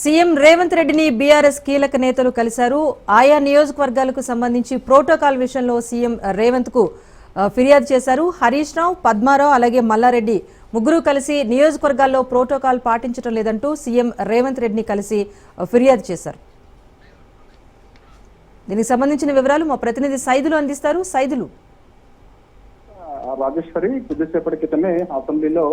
CM Revanth రెడ్డిని BRS కీలక నేతలు కలిశారు. ఆయా నియోజకవర్గాలకు సంబంధించి ప్రోటోకాల్ విషయంలో సీఎం రేవంత్కు ఫిర్యాదు చేశారు. హరీష్ రావు పద్మారావు అలాగే మల్లారెడ్డి ముగ్గురు కలిసి నియోజకవర్గాల్లో ప్రోటోకాల్ పాటించడం లేదంటూ సీఎం రేవంత్ రెడ్డిని కలిసి ఫిర్యాదు చేశారు. దీనికి సంబంధించిన వివరాలు మా ప్రతినిధి సైదులు అందిస్తారు. సైదులు. రాజేశ్వరి కొద్దిసేపటి క్రితమే అసెంబ్లీలో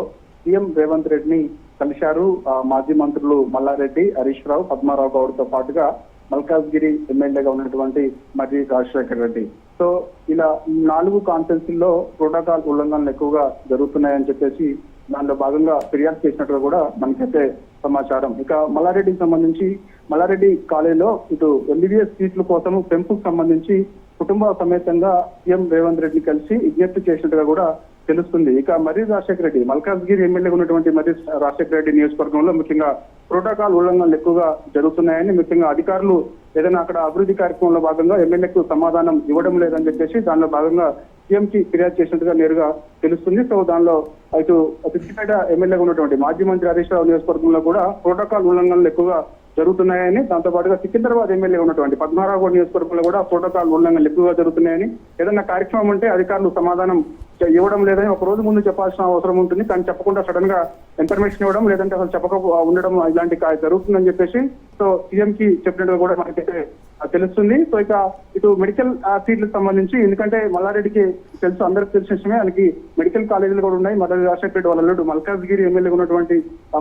సీఎం రేవంత్ రెడ్డిని కలిశారు ఆ, మాజీ మంత్రులు మల్లారెడ్డి హరీష్ రావు పద్మారావు గౌడ్తో పాటుగా మల్కాజ్గిరి ఎమ్మెల్యేగా ఉన్నటువంటి మర్రి రాజశేఖర రెడ్డి. సో ఇలా నాలుగు కాన్ఫరెన్స్ల్లో ప్రోటోకాల్ ఉల్లంఘనలు ఎక్కువగా జరుగుతున్నాయని చెప్పేసి దానిలో భాగంగా ఫిర్యాదు చేసినట్టుగా కూడా మనకైతే సమాచారం. ఇక మల్లారెడ్డికి సంబంధించి మల్లారెడ్డి కాలేజీలో ఇటు ఎంబీబీఎస్ సీట్ల కోసం పెంపుకు సంబంధించి కుటుంబ సమేతంగా సీఎం రేవంత్ రెడ్డిని కలిసి విజ్ఞప్తి చేసినట్టుగా కూడా తెలుస్తుంది. ఇక మర్రి రాజశేఖర రెడ్డి మల్కాజ్గిరి ఎమ్మెల్యేగా ఉన్నటువంటి మర్రి రాజశేఖర రెడ్డి నియోజకవర్గంలో ముఖ్యంగా ప్రోటోకాల్ ఉల్లంఘనలు ఎక్కువగా జరుగుతున్నాయని ముఖ్యంగా అధికారులు ఏదైనా అక్కడ అభివృద్ధి కార్యక్రమంలో భాగంగా ఎమ్మెల్యేకు సమాధానం ఇవ్వడం లేదని చెప్పేసి దానిలో భాగంగా సీఎం కి ఫిర్యాదు చేసినట్టుగా నేరుగా తెలుస్తుంది. సో దానిలో అయితే సిద్దిపేట ఎమ్మెల్యేగా ఉన్నటువంటి మాజీ మంత్రి హరీష్ రావు నియోజకవర్గంలో కూడా ప్రోటోకాల్ ఉల్లంఘనలు ఎక్కువగా జరుగుతున్నాయని దాంతో పాటుగా సికింద్రాబాద్ ఎమ్మెల్యే ఉన్నటువంటి పద్మారావు నియోజకవర్గంలో కూడా ప్రోటోకాల్ ఉల్లంఘనలు ఎక్కువగా జరుగుతున్నాయని ఏదైనా కార్యక్రమం ఉంటే అధికారులు సమాధానం ఇవ్వడం లేదని ఒక రోజు ముందు చెప్పాల్సిన అవసరం ఉంటుంది. కానీ చెప్పకుండా సడన్గా ఇన్ఫర్మేషన్ ఇవ్వడం లేదంటే అసలు చెప్పక ఉండడం ఇలాంటి జరుగుతుందని చెప్పేసి సో సీఎం కి చెప్పినట్టుగా కూడా మనకైతే తెలుస్తుంది. సో ఇక ఇటు మెడికల్ ఆ, సీట్లకు సంబంధించి ఎందుకంటే మల్లారెడ్డికి తెలుసు అందరికి తెలిసిన విషయమే. ఆయనకి మెడికల్ కాలేజీలు కూడా ఉన్నాయి. మర్రి రాజశేఖర రెడ్డి వాళ్ళ అల్లుడు మల్కాజ్గిరి ఎమ్మెల్యే ఉన్నటువంటి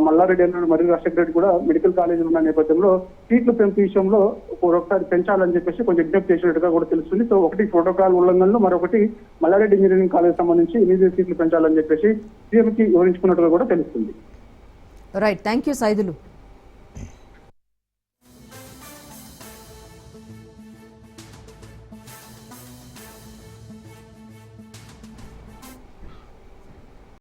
మల్లారెడ్డి అల్లుడు మర్రి రాజశేఖర రెడ్డి కూడా మెడికల్ కాలేజీలు ఉన్న నేపథ్యంలో సీట్లు పెంపు విషయంలో ఒకసారి పెంచాలని చెప్పేసి కొంచెం విజ్ఞప్తి చేసినట్టుగా కూడా తెలుస్తుంది. సో ఒకటి ప్రోటోకాల్ ఉల్లంఘనలు మరొకటి మల్లారెడ్డి ఇంజనీరింగ్ కాలేజ్ సంబంధించి ఎనిమిది సీట్లు పెంచాలని చెప్పేసి సీఎంకి వివరించుకున్నట్టుగా కూడా తెలుస్తుంది. Right thank you Saidulu